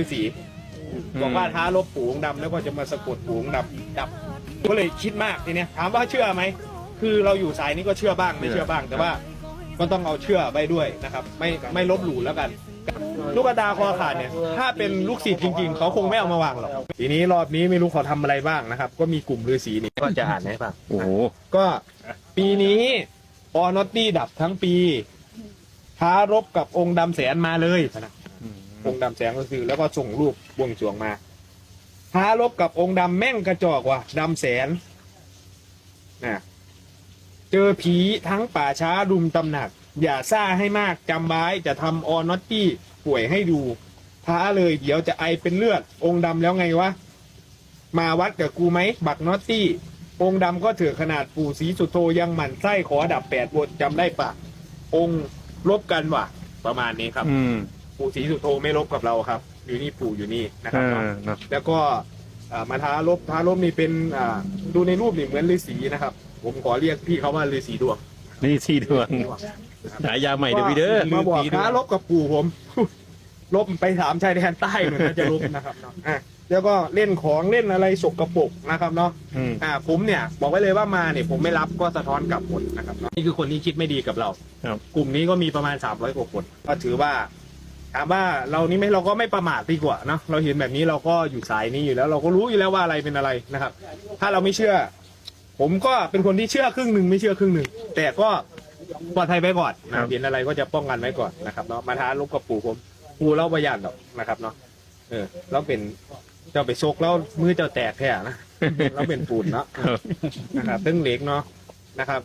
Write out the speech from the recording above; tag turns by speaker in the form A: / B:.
A: ฤาษีบอกว่าท้าลบปู่องค์ดำแล้วก็จะมาสะกดปู่องค์ดำดับก็เลยคิดมากทีเนี้ยถามว่าเชื่อไหมคือเราอยู่สายนี้ก็เชื่อบ้างไม่เชื่อบ้าง แต่ว่าก็ต้องเอาเชื่อไปด้วยนะครับ ไม่ไม่ลบหลู่แล้วกันลูกกระตาคอขาดเนี่ย ถ้าเป็นลูกศิษย์จริง ๆ เขาคงไม่เอามาวางหรอกทีนี้รอบนี้ไม่รู้เขาทำอะไรบ้างนะครับ ก็มีกลุ่มฤาษีนี่ก็จะอ่านให้ฟัง
B: โอ้โห
A: ก็ปีนี้ออนอตตี้ดับทั้งปีท้ารบกับองค์ดำแสนมาเลยนะ องค์ดำแสนก็คือ แล้วก็ส่งรูปบวงสรวงมาท้ารบกับองค์ดำแม่งกระจอกว่ะดำแสนนะเจอผีทั้งป่าช้ารุมตำหนัก อย่าซ่าให้มากจำไว้จะทำออนอตตี้ป่วยให้ดูท้าเลยเดี๋ยวจะไอเป็นเลือด องค์ดำแล้วไงวะ มาวัดกับกูไหมบักนอตตี้ องค์ดำก็ถือขนาดปู่ศรีสุโธยังหมั่นไส้ขอดับแปดบทจำได้ปะองค์ลบกันว่ะ ประมาณนี้ครับ
B: อืม
A: ปู่ศรีสุโธไม่ลบกับเราครับ อยู่นี่ปู่อยู่นี่นะค
B: เอ
A: รับ
B: อเนอะ
A: แล้วก็อ่ามาท้าลบท้าลบนี่เป็นอ่าดูในรูปนี่เหมือนฤาษีนะครับ ผมขอเรียกพี่เขาว่าฤาษีดวง
B: นี่สี่ดวงฉายาใหม่เด้อพี่เด้อ
A: มาบอกท้าลบกับปู่ผม ลบไปถามชายแดนใต้เหมือนกันจะลบนะครับเนาะอะแล้วก็เล่นของเล่นอะไรสกปรกนะครับเนาะ
B: อืม
A: อ่าผมเนี่ยบอกไว้เลยว่ามาเนี่ยผมไม่รับก็สะท้อนกลับหมดนะครับนี่คือคนที่คิดไม่ดีกับเรา
B: ครับ
A: กลุ่มนี้ก็มีประมาณ 300กว่าคนก็ถือว่าถามว่าเรานี่ไม่เราก็ไม่ประมาทดีกว่าเนาะเราเห็นแบบนี้เราก็อยู่สายนี้อยู่แล้ว เราก็รู้อยู่แล้วว่าอะไรเป็นอะไรนะครับ ถ้าเราไม่เชื่อ ผมก็เป็นคนที่เชื่อครึ่งหนึ่งไม่เชื่อครึ่งหนึ่งแต่ก็ปลอดภัยไว้ก่อนนะเห็นอะไรก็จะป้องกันไว้ก่อนนะครับเนาะมาท้าลบกับปู่ผมปู่เล่าประหยัดหรอกนะครับเนาะเออเราเป็นเจ้าไปโชกแล้วมือเจ้าแตกแท้นะเราเป็นปูนเนาะ
B: ครับ
A: นะครับตึ้งเหล็กเนาะนะครับ